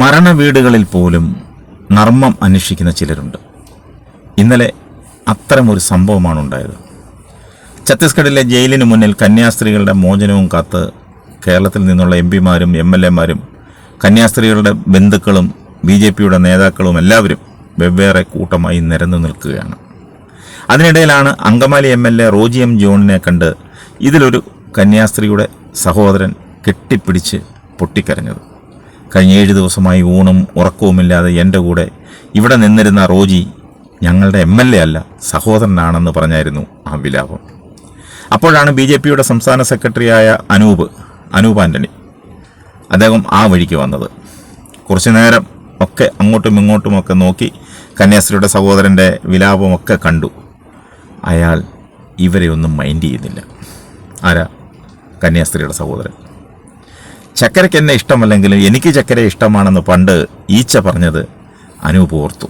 മരണ വീടുകളിൽ പോലും നർമ്മം അന്വേഷിക്കുന്ന ചിലരുണ്ട്. ഇന്നലെ അത്തരമൊരു സംഭവമാണ് ഉണ്ടായത്. ഛത്തീസ്ഗഡിലെ ജയിലിന് മുന്നിൽ കന്യാസ്ത്രീകളുടെ മോചനവും കാത്ത് കേരളത്തിൽ നിന്നുള്ള എം പിമാരും എം എൽ എമാരും കന്യാസ്ത്രീകളുടെ ബന്ധുക്കളും ബി ജെ പിയുടെ നേതാക്കളും എല്ലാവരും വെവ്വേറെ കൂട്ടമായി നിരന്നു നിൽക്കുകയാണ്. അതിനിടയിലാണ് Angamaly M L A Roji M ജോണിനെ കണ്ട് ഇതിലൊരു കന്യാസ്ത്രീയുടെ സഹോദരൻ കെട്ടിപ്പിടിച്ച് പൊട്ടിക്കരഞ്ഞത്. കഴിഞ്ഞ ഏഴ് ദിവസമായി ഊണും ഉറക്കവുമില്ലാതെ എന്റെ കൂടെ ഇവിടെ നിന്നിരുന്ന റോജി ഞങ്ങളുടെ എം എൽ എ അല്ല സഹോദരനാണെന്ന് പറഞ്ഞായിരുന്നു ആ വിലാപം. അപ്പോഴാണ് ബി ജെ പിയുടെ സംസ്ഥാന സെക്രട്ടറിയായ അനൂപ് അനൂപ് ആന്റണി അദ്ദേഹം ആ വഴിക്ക് വന്നത്. കുറച്ചു നേരം ഒക്കെ അങ്ങോട്ടും ഇങ്ങോട്ടുമൊക്കെ നോക്കി കന്യാസ്ത്രീയുടെ സഹോദരന്റെ വിലാപമൊക്കെ കണ്ടു. അയാൾ ഇവരെ ഒന്നും മൈൻഡ് ചെയ്യുന്നില്ല. ആരാ? കന്യാസ്ത്രീയുടെ സഹോദരൻ. ചക്കരയ്ക്ക് എന്നെ ഇഷ്ടമല്ലെങ്കിലും എനിക്ക് ചക്കര ഇഷ്ടമാണെന്ന് പണ്ട് ഈച്ച പറഞ്ഞത് അനൂപ് ഓർത്തു.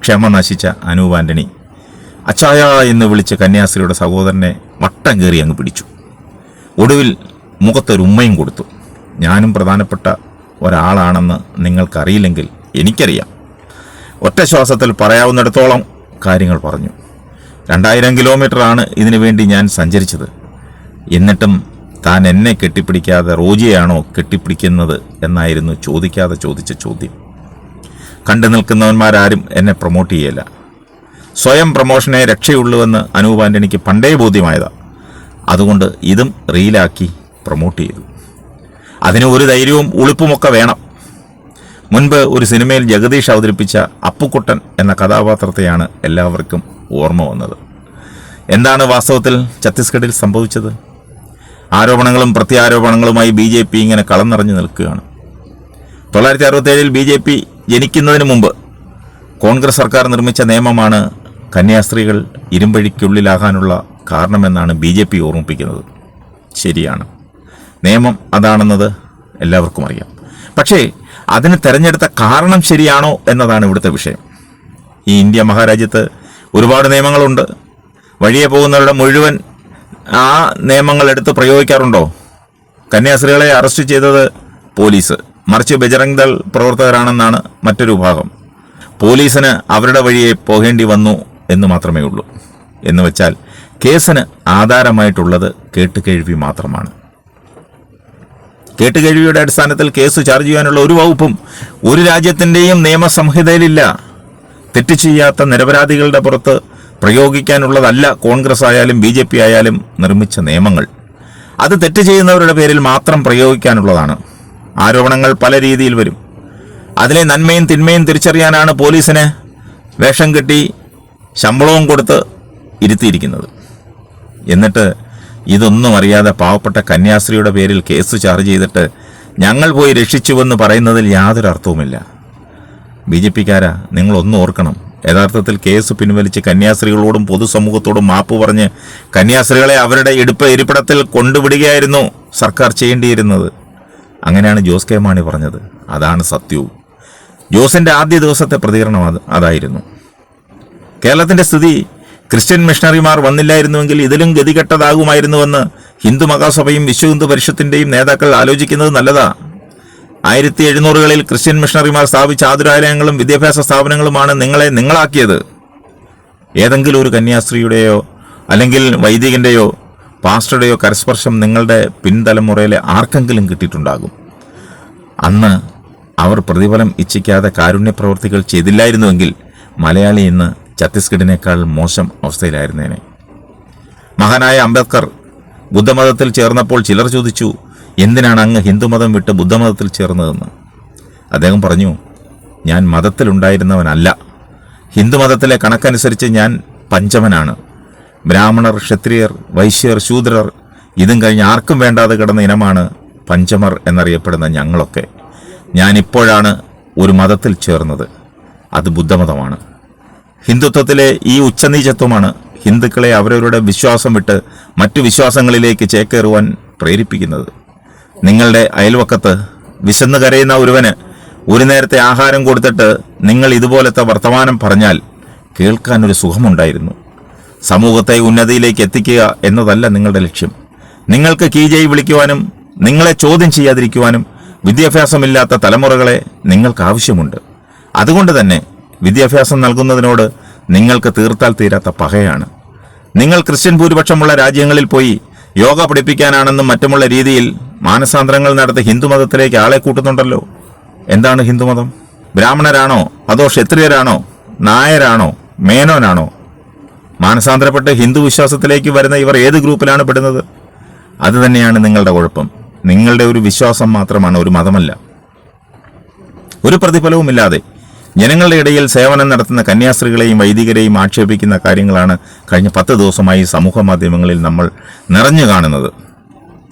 ക്ഷമ നശിച്ച അനൂപ് ആന്റണി അച്ചായ എന്ന് വിളിച്ച് കന്യാസ്ത്രീയുടെ സഹോദരനെ വട്ടം കയറി അങ്ങ് പിടിച്ചു. ഒടുവിൽ മുഖത്തൊരു ഉമ്മയും കൊടുത്തു. ഞാനും പ്രധാനപ്പെട്ട ഒരാളാണെന്ന് നിങ്ങൾക്കറിയില്ലെങ്കിൽ എനിക്കറിയാം. ഒറ്റ ശ്വാസത്തിൽ പറയാവുന്നിടത്തോളം കാര്യങ്ങൾ പറഞ്ഞു. രണ്ടായിരം കിലോമീറ്ററാണ് ഇതിനു വേണ്ടി ഞാൻ സഞ്ചരിച്ചത്. എന്നിട്ടും താൻ എന്നെ കെട്ടിപ്പിടിക്കാതെ റോജിയാണോ കെട്ടിപ്പിടിക്കുന്നത് എന്നായിരുന്നു ചോദിക്കാതെ ചോദിച്ച ചോദ്യം. കണ്ടു നിൽക്കുന്നവന്മാരാരും എന്നെ പ്രൊമോട്ട് ചെയ്യല്ല സ്വയം പ്രൊമോഷനെ രക്ഷയുള്ളൂവെന്ന് അനൂപ് ആന്റണിക്ക് പണ്ടേ ബോധ്യമായതാ. അതുകൊണ്ട് ഇതും റീലാക്കി പ്രൊമോട്ട് ചെയ്തു. അതിന് ഒരു ധൈര്യവും ഉളുപ്പുമൊക്കെ വേണം. മുൻപ് ഒരു സിനിമയിൽ ജഗദീഷ് അവതരിപ്പിച്ച അപ്പുക്കുട്ടൻ എന്ന കഥാപാത്രത്തെയാണ് എല്ലാവർക്കും ഓർമ്മ വന്നത്. എന്താണ് വാസ്തവത്തിൽ ഛത്തീസ്ഗഡിൽ സംഭവിച്ചത്? ആരോപണങ്ങളും പ്രത്യാരോപണങ്ങളുമായി ബി ജെ പി ഇങ്ങനെ കളം നിറഞ്ഞു നിൽക്കുകയാണ്. തൊള്ളായിരത്തി അറുപത്തേഴിൽ ബി ജെ പി ജനിക്കുന്നതിന് മുമ്പ് കോൺഗ്രസ് സർക്കാർ നിർമ്മിച്ച നിയമമാണ് കന്യാസ്ത്രീകൾ ഇരുമ്പഴിക്കുള്ളിലാകാനുള്ള കാരണമെന്നാണ് ബി ജെ പി ഓർമ്മിപ്പിക്കുന്നത്. ശരിയാണ്. നിയമം അതാണെന്നത് എല്ലാവർക്കും അറിയാം. പക്ഷേ അതിന് തെരഞ്ഞെടുത്ത കാരണം ശരിയാണോ എന്നതാണ് ഇവിടുത്തെ വിഷയം. ഈ ഇന്ത്യ മഹാരാജ്യത്ത് ഒരുപാട് നിയമങ്ങളുണ്ട്. വഴിയെ പോകുന്നവരുടെ മുഴുവൻ ആ നിയമങ്ങൾ എടുത്ത് പ്രയോഗിക്കാറുണ്ടോ? കന്യാസ്ത്രീകളെ അറസ്റ്റ് ചെയ്തത് പോലീസ്. മറിച്ച് ബജറംഗ് ദൾ പ്രവർത്തകരാണെന്നാണ് മറ്റൊരു ഭാഗം പോലീസിന് അവരുടെ വഴിയെ പോകേണ്ടി വന്നു എന്ന് മാത്രമേ ഉള്ളൂ. എന്ന് വെച്ചാൽ കേസിന് ആധാരമായിട്ടുള്ളത് കേട്ടുകേഴ്വി മാത്രമാണ്. കേട്ടുകേഴ്വിയുടെ അടിസ്ഥാനത്തിൽ കേസ് ചാർജ് ചെയ്യാനുള്ള ഒരു വകുപ്പും ഒരു രാജ്യത്തിന്റെയും നിയമസംഹിതയിലില്ല. തെറ്റ് ചെയ്യാത്ത നിരപരാധികളുടെ പുറത്ത് പ്രയോഗിക്കാനുള്ളതല്ല കോൺഗ്രസ് ആയാലും ബി ജെ പി ആയാലും നിർമ്മിച്ച നിയമങ്ങൾ. അത് തെറ്റ് ചെയ്യുന്നവരുടെ പേരിൽ മാത്രം പ്രയോഗിക്കാനുള്ളതാണ്. ആരോപണങ്ങൾ പല രീതിയിൽ വരും. അതിലെ നന്മയും തിന്മയും തിരിച്ചറിയാനാണ് പോലീസിന് വേഷം കെട്ടി ശമ്പളവും കൊടുത്ത് ഇരുത്തിയിരിക്കുന്നത്. എന്നിട്ട് ഇതൊന്നും അറിയാതെ പാവപ്പെട്ട കന്യാസ്ത്രീയുടെ പേരിൽ കേസ് ചാർജ് ചെയ്തിട്ട് ഞങ്ങൾ പോയി രക്ഷിച്ചുവെന്ന് പറയുന്നതിൽ യാതൊരു അർത്ഥവുമില്ല ബി ജെ പിക്കാരാ നിങ്ങളൊന്നും ഓർക്കണം. യഥാർത്ഥത്തിൽ കേസ് പിൻവലിച്ച് കന്യാസ്ത്രീകളോടും പൊതുസമൂഹത്തോടും മാപ്പ് പറഞ്ഞ് കന്യാസ്ത്രീകളെ അവരുടെ ഇടുപ്പ് ഇരിപ്പിടത്തിൽ കൊണ്ടുവിടുകയായിരുന്നു സർക്കാർ ചെയ്യേണ്ടിയിരുന്നത്. അങ്ങനെയാണ് ജോസ് കെ മാണി പറഞ്ഞത്. അതാണ് സത്യവും. ജോസിന്റെ ആദ്യ ദിവസത്തെ പ്രതികരണം അത് അതായിരുന്നു. കേരളത്തിന്റെ സ്ഥിതി ക്രിസ്ത്യൻ മിഷണറിമാർ വന്നില്ലായിരുന്നുവെങ്കിൽ ഇതിലും ഗതികെട്ടതാകുമായിരുന്നുവെന്ന് ഹിന്ദു മഹാസഭയും വിശ്വ ഹിന്ദു പരിഷത്തിന്റെയും നേതാക്കൾ ആലോചിക്കുന്നത് നല്ലതാ. ആയിരത്തി എഴുന്നൂറുകളിൽ ക്രിസ്ത്യൻ മിഷണറിമാർ സ്ഥാപിച്ച ആതുരാലയങ്ങളും വിദ്യാഭ്യാസ സ്ഥാപനങ്ങളുമാണ് നിങ്ങളെ നിങ്ങളാക്കിയത്. ഏതെങ്കിലും ഒരു കന്യാസ്ത്രീയുടെയോ അല്ലെങ്കിൽ വൈദികന്റെയോ പാസ്റ്ററുടെയോ കരസ്പർശം നിങ്ങളുടെ പിൻതലമുറയിലെ ആർക്കെങ്കിലും കിട്ടിയിട്ടുണ്ടാകും. അന്ന് അവർ പ്രതിഫലം ഇച്ഛിക്കാതെ കാരുണ്യ പ്രവർത്തികൾ ചെയ്തില്ലായിരുന്നുവെങ്കിൽ മലയാളി ഇന്ന് ഛത്തീസ്ഗഡിനേക്കാൾ മോശം അവസ്ഥയിലായിരുന്നേനെ. മഹാനായ അംബേദ്കർ ബുദ്ധമതത്തിൽ ചേർന്നപ്പോൾ ചിലർ ചോദിച്ചു എന്തിനാണ് അങ്ങ് ഹിന്ദുമതം വിട്ട് ബുദ്ധമതത്തിൽ ചേർന്നതെന്ന്? അദ്ദേഹം പറഞ്ഞു ഞാൻ മതത്തിലുണ്ടായിരുന്നവനല്ല. ഹിന്ദുമതത്തിലെ കണക്കനുസരിച്ച് ഞാൻ പഞ്ചമനാണ്. ബ്രാഹ്മണർ ക്ഷത്രിയർ വൈശ്യർ ശൂദ്രർ ഇതും കഴിഞ്ഞ് ആർക്കും വേണ്ടാതെ കിടന്ന ഇനമാണ് പഞ്ചമർ എന്നറിയപ്പെടുന്ന ഞങ്ങളൊക്കെ. ഞാൻ ഇപ്പോഴാണ് ഒരു മതത്തിൽ ചേർന്നത്. അത് ബുദ്ധമതമാണ്. ഹിന്ദുത്വത്തിലെ ഈ ഉച്ചനീചത്വമാണ് ഹിന്ദുക്കളെ അവരവരുടെ വിശ്വാസം വിട്ട് മറ്റു വിശ്വാസങ്ങളിലേക്ക് ചേക്കേറുവാൻ പ്രേരിപ്പിക്കുന്നത്. നിങ്ങളുടെ അയൽവക്കത്ത് വിശന്ന് കരയുന്ന ഒരുവന് ഒരു നേരത്തെ ആഹാരം കൊടുത്തിട്ട് നിങ്ങൾ ഇതുപോലത്തെ വർത്തമാനം പറഞ്ഞാൽ കേൾക്കാൻ ഒരു സുഖമുണ്ടായിരുന്നു. സമൂഹത്തെ ഉന്നതിയിലേക്ക് എത്തിക്കുക എന്നതല്ല നിങ്ങളുടെ ലക്ഷ്യം. നിങ്ങൾക്ക് കീജയി വിളിക്കുവാനും നിങ്ങളെ ചോദ്യം ചെയ്യാതിരിക്കുവാനും വിദ്യാഭ്യാസമില്ലാത്ത തലമുറകളെ നിങ്ങൾക്ക് ആവശ്യമുണ്ട്. അതുകൊണ്ട് തന്നെ വിദ്യാഭ്യാസം നൽകുന്നതിനോട് നിങ്ങൾക്ക് തീർത്താൽ തീരാത്ത പകയാണ്. നിങ്ങൾ ക്രിസ്ത്യൻ ഭൂരിപക്ഷമുള്ള രാജ്യങ്ങളിൽ പോയി യോഗ പഠിപ്പിക്കാനാണെന്നും മറ്റുമുള്ള രീതിയിൽ മാനസാന്തരങ്ങൾ നടത്തി ഹിന്ദുമതത്തിലേക്ക് ആളെ കൂട്ടുന്നുണ്ടല്ലോ. എന്താണ് ഹിന്ദുമതം? ബ്രാഹ്മണരാണോ? അതോ ക്ഷത്രിയരാണോ? നായരാണോ? മേനോനാണോ? മാനസാന്തരപ്പെട്ട് ഹിന്ദു വിശ്വാസത്തിലേക്ക് വരുന്ന ഇവർ ഏത് ഗ്രൂപ്പിലാണ് പെടുന്നത്? അത് തന്നെയാണ് നിങ്ങളുടെ കുഴപ്പം. നിങ്ങളുടെ ഒരു വിശ്വാസം മാത്രമാണ് ഒരു മതമല്ല. ഒരു പ്രതിഫലവുമില്ലാതെ ജനങ്ങളുടെ ഇടയിൽ സേവനം നടത്തുന്ന കന്യാസ്ത്രീകളെയും വൈദികരെയും ആക്ഷേപിക്കുന്ന കാര്യങ്ങളാണ് കഴിഞ്ഞ പത്ത് ദിവസമായി സമൂഹ മാധ്യമങ്ങളിൽ നമ്മൾ നിറഞ്ഞു കാണുന്നത്.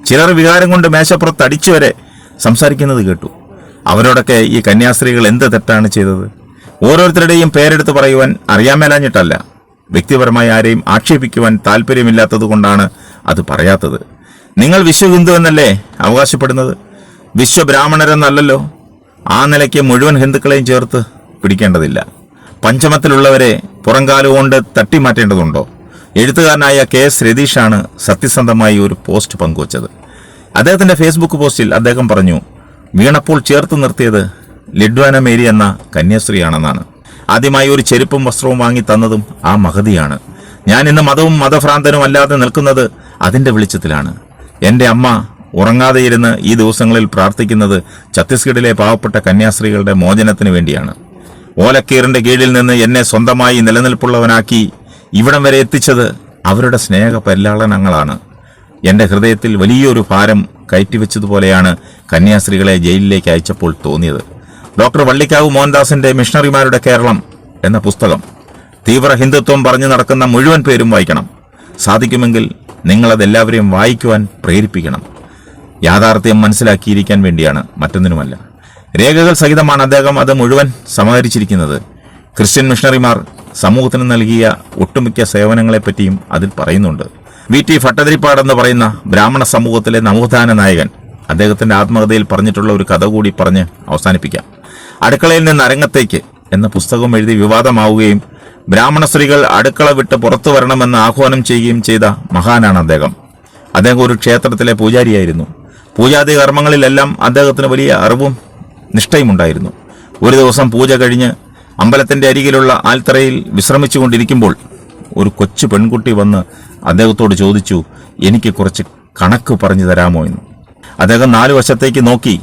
ചിലർ വികാരം കൊണ്ട് മേശപ്പുറത്ത് അടിച്ചു വരെ സംസാരിക്കുന്നത് കേട്ടു. അവരോടൊക്കെ ഈ കന്യാസ്ത്രീകൾ എന്ത് തെറ്റാണ് ചെയ്തത്? ഓരോരുത്തരുടെയും പേരെടുത്ത് പറയുവാൻ അറിയാമേലാഞ്ഞിട്ടല്ല. വ്യക്തിപരമായി ആരെയും ആക്ഷേപിക്കുവാൻ താല്പര്യമില്ലാത്തത് കൊണ്ടാണ് അത് പറയാത്തത്. നിങ്ങൾ വിശ്വഹിന്ദു എന്നല്ലേ അവകാശപ്പെടുന്നത്? വിശ്വബ്രാഹ്മണരെന്നല്ലോ ആ നിലയ്ക്ക് മുഴുവൻ ഹിന്ദുക്കളെയും ചേർത്ത് പിടിക്കേണ്ടതില്ല. പഞ്ചമത്തിലുള്ളവരെ പുറംകാലുകൊണ്ട് തട്ടിമാറ്റേണ്ടതുണ്ടോ? എഴുത്തുകാരനായ കെ എസ് രതീഷാണ് സത്യസന്ധമായി ഒരു പോസ്റ്റ് പങ്കുവച്ചത്. അദ്ദേഹത്തിന്റെ ഫേസ്ബുക്ക് പോസ്റ്റിൽ അദ്ദേഹം പറഞ്ഞു വീണപ്പോൾ ചേർത്ത് നിർത്തിയത് ലിഡ്വാന മേരി എന്ന കന്യാസ്ത്രീയാണെന്നാണ്. ആദ്യമായി ഒരു ചെരുപ്പും വസ്ത്രവും വാങ്ങി തന്നതും ആ മഹതിയാണ്. ഞാൻ ഇന്ന് മതവും മതഭ്രാന്തനും അല്ലാതെ നിൽക്കുന്നത് അതിന്റെ വെളിച്ചത്തിലാണ്. എന്റെ അമ്മ ഉറങ്ങാതെ ഇരുന്ന് ഈ ദിവസങ്ങളിൽ പ്രാർത്ഥിക്കുന്നത് ഛത്തീസ്ഗഡിലെ പാവപ്പെട്ട കന്യാസ്ത്രീകളുടെ മോചനത്തിന് വേണ്ടിയാണ്. ഓലക്കീറിന്റെ കീഴിൽ നിന്ന് എന്നെ സ്വന്തമായി നിലനിൽപ്പുള്ളവനാക്കി ഇവിടം വരെ എത്തിച്ചത് അവരുടെ സ്നേഹ പരിലാളനങ്ങളാണ് എന്റെ ഹൃദയത്തിൽ വലിയൊരു ഭാരം കയറ്റിവെച്ചതുപോലെയാണ് കന്യാസ്ത്രീകളെ ജയിലിലേക്ക് അയച്ചപ്പോൾ തോന്നിയത്. ഡോക്ടർ വള്ളിക്കാവ് മോഹൻദാസിന്റെ മിഷണറിമാരുടെ കേരളം എന്ന പുസ്തകം. തീവ്ര ഹിന്ദുത്വം പറഞ്ഞു നടക്കുന്ന മുഴുവൻ പേരും വായിക്കണം. സാധിക്കുമെങ്കിൽ നിങ്ങളതെല്ലാവരെയും വായിക്കുവാൻ പ്രേരിപ്പിക്കണം. യാഥാർത്ഥ്യം മനസ്സിലാക്കിയിരിക്കാൻ വേണ്ടിയാണ് മറ്റൊന്നിനുമല്ല. രേഖകൾ സഹിതമാണ് അദ്ദേഹം അത് മുഴുവൻ സമാഹരിച്ചിരിക്കുന്നത്. ക്രിസ്ത്യൻ മിഷണറിമാർ സമൂഹത്തിന് നൽകിയ ഒട്ടുമിക്ക സേവനങ്ങളെപ്പറ്റിയും അതിൽ പറയുന്നുണ്ട്. വി ടി ഭട്ടതിരിപ്പാടെന്ന് പറയുന്ന ബ്രാഹ്മണ സമൂഹത്തിലെ നവോത്ഥാന നായകൻ അദ്ദേഹത്തിന്റെ ആത്മകഥയിൽ പറഞ്ഞിട്ടുള്ള ഒരു കഥ കൂടി പറഞ്ഞ് അവസാനിപ്പിക്കാം. അടുക്കളയിൽ നിന്ന് അരങ്ങത്തേക്ക് എന്ന പുസ്തകം എഴുതി വിവാദമാവുകയും ബ്രാഹ്മണ സ്ത്രീകൾ അടുക്കള വിട്ട് പുറത്തു വരണമെന്ന് ആഹ്വാനം ചെയ്യുകയും ചെയ്ത മഹാനാണ് അദ്ദേഹം. അദ്ദേഹം ഒരു ക്ഷേത്രത്തിലെ പൂജാരിയായിരുന്നു. പൂജാതി കർമ്മങ്ങളിലെല്ലാം അദ്ദേഹത്തിന് വലിയ അറിവും നിഷ്ഠയുമുണ്ടായിരുന്നു. ഒരു ദിവസം പൂജ കഴിഞ്ഞ് അമ്പലത്തിന്റെ അരികിലുള്ള ആൽത്തറയിൽ വിശ്രമിച്ചുകൊണ്ടിരിക്കുമ്പോൾ ഒരു കൊച്ചു പെൺകുട്ടി വന്ന് അദ്ദേഹത്തോട് ചോദിച്ചു എനിക്ക് കുറച്ച് കണക്ക് പറഞ്ഞു തരാമോ എന്ന്? അദ്ദേഹം നാലു വശത്തേക്ക് നോക്കി.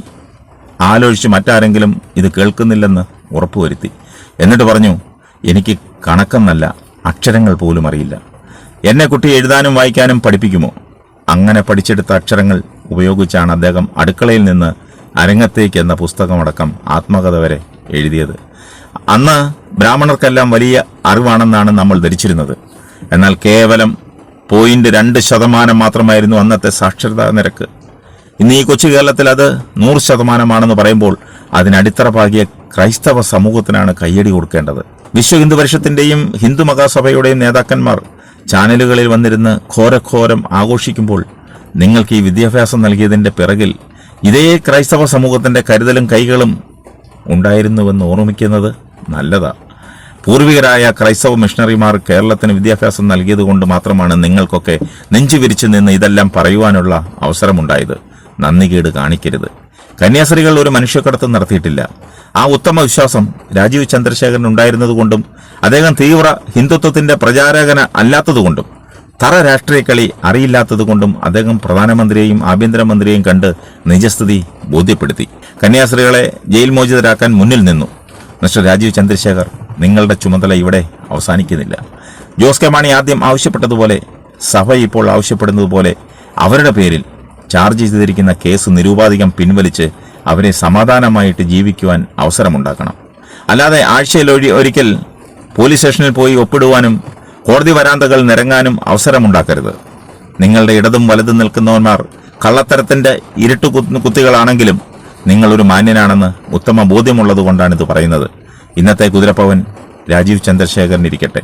ആലോചിച്ച് മറ്റാരെങ്കിലും ഇത് കേൾക്കുന്നില്ലെന്ന് ഉറപ്പുവരുത്തി. എന്നിട്ട് പറഞ്ഞു എനിക്ക് കണക്കെന്നല്ല അക്ഷരങ്ങൾ പോലും അറിയില്ല. എന്നെ കുട്ടി എഴുതാനും വായിക്കാനും പഠിപ്പിക്കുമോ? അങ്ങനെ പഠിച്ചെടുത്ത അക്ഷരങ്ങൾ ഉപയോഗിച്ചാണ് അദ്ദേഹം അടുക്കളയിൽ നിന്ന് അരങ്ങത്തേക്ക് എന്ന പുസ്തകമടക്കം ആത്മകഥ വരെ എഴുതിയത്. അന്ന് ബ്രാഹ്മണർക്കെല്ലാം വലിയ അറിവാണെന്നാണ് നമ്മൾ ധരിച്ചിരുന്നത്. എന്നാൽ കേവലം പോയിന്റ് രണ്ട് ശതമാനം മാത്രമായിരുന്നു അന്നത്തെ സാക്ഷരതാ നിരക്ക്. ഇന്ന് ഈ കൊച്ചു കേരളത്തിൽ അത് നൂറ് ശതമാനമാണെന്ന് പറയുമ്പോൾ അതിനടിത്തറ പാകിയ ക്രൈസ്തവ സമൂഹത്തിനാണ് കയ്യടി കൊടുക്കേണ്ടത്. വിശ്വ ഹിന്ദു പരിഷത്തിന്റെയും ഹിന്ദു മഹാസഭയുടെയും നേതാക്കന്മാർ ചാനലുകളിൽ വന്നിരുന്ന് ഘോരഘോരം ആഘോഷിക്കുമ്പോൾ നിങ്ങൾക്ക് ഈ വിദ്യാഭ്യാസം നൽകിയതിന്റെ പിറകിൽ ഇതേ ക്രൈസ്തവ സമൂഹത്തിന്റെ കരുതലും കൈകളും ഉണ്ടായിരുന്നുവെന്ന് ഓർമ്മിക്കുന്നത് നല്ലതാ. പൂർവികരായ ക്രൈസ്തവ മിഷണറിമാർ കേരളത്തിന് വിദ്യാഭ്യാസം നൽകിയതുകൊണ്ട് മാത്രമാണ് നിങ്ങൾക്കൊക്കെ നെഞ്ചു വിരിച്ചു നിന്ന് ഇതെല്ലാം പറയുവാനുള്ള അവസരമുണ്ടായത്. നന്ദികേട് കാണിക്കരുത്. കന്യാസ്ത്രീകൾ ഒരു മനുഷ്യക്കടത്തും നടത്തിയിട്ടില്ല. ആ ഉത്തമ വിശ്വാസം രാജീവ് ചന്ദ്രശേഖരൻ ഉണ്ടായിരുന്നതുകൊണ്ടും അദ്ദേഹം തീവ്ര ഹിന്ദുത്വത്തിന്റെ പ്രചാരകന അല്ലാത്തതുകൊണ്ടും തറ രാഷ്ട്രീയക്കളി അറിയില്ലാത്തതുകൊണ്ടും അദ്ദേഹം പ്രധാനമന്ത്രിയെയും ആഭ്യന്തരമന്ത്രിയെയും കണ്ട് നിജസ്ഥിതി ബോധ്യപ്പെടുത്തി. കന്യാസ്ത്രീകളെ ജയിൽ മോചിതരാക്കാൻ മുന്നിൽ നിന്നു. മിസ്റ്റർ രാജീവ് ചന്ദ്രശേഖർ നിങ്ങളുടെ ചുമതല ഇവിടെ അവസാനിക്കുന്നില്ല. ജോസ് കെ മാണി ആദ്യം ആവശ്യപ്പെട്ടതുപോലെ സഭ ഇപ്പോൾ ആവശ്യപ്പെടുന്നത് പോലെ അവരുടെ പേരിൽ ചാർജ് ചെയ്തിരിക്കുന്ന കേസ് നിരൂപാധികം പിൻവലിച്ച് അവരെ സമാധാനമായിട്ട് ജീവിക്കുവാൻ അവസരമുണ്ടാക്കണം. അല്ലാതെ ആഴ്ചയിൽ ഒരിക്കൽ പോലീസ് സ്റ്റേഷനിൽ പോയി ഒപ്പിടുവാനും കോടതി വരാന്തകൾ നിരങ്ങാനും അവസരമുണ്ടാക്കരുത്. നിങ്ങളുടെ ഇടതും വലതും നിൽക്കുന്നവന്മാർ കള്ളത്തരത്തിന്റെ ഇരുട്ടു കുത്ത് കുത്തികളാണെങ്കിലും നിങ്ങളൊരു മാന്യനാണെന്ന് ഉത്തമ ബോധ്യമുള്ളത് കൊണ്ടാണ് ഇത് പറയുന്നത്. ഇന്നത്തെ കുതിരപ്പവൻ രാജീവ് ചന്ദ്രശേഖരൻ ഇരിക്കട്ടെ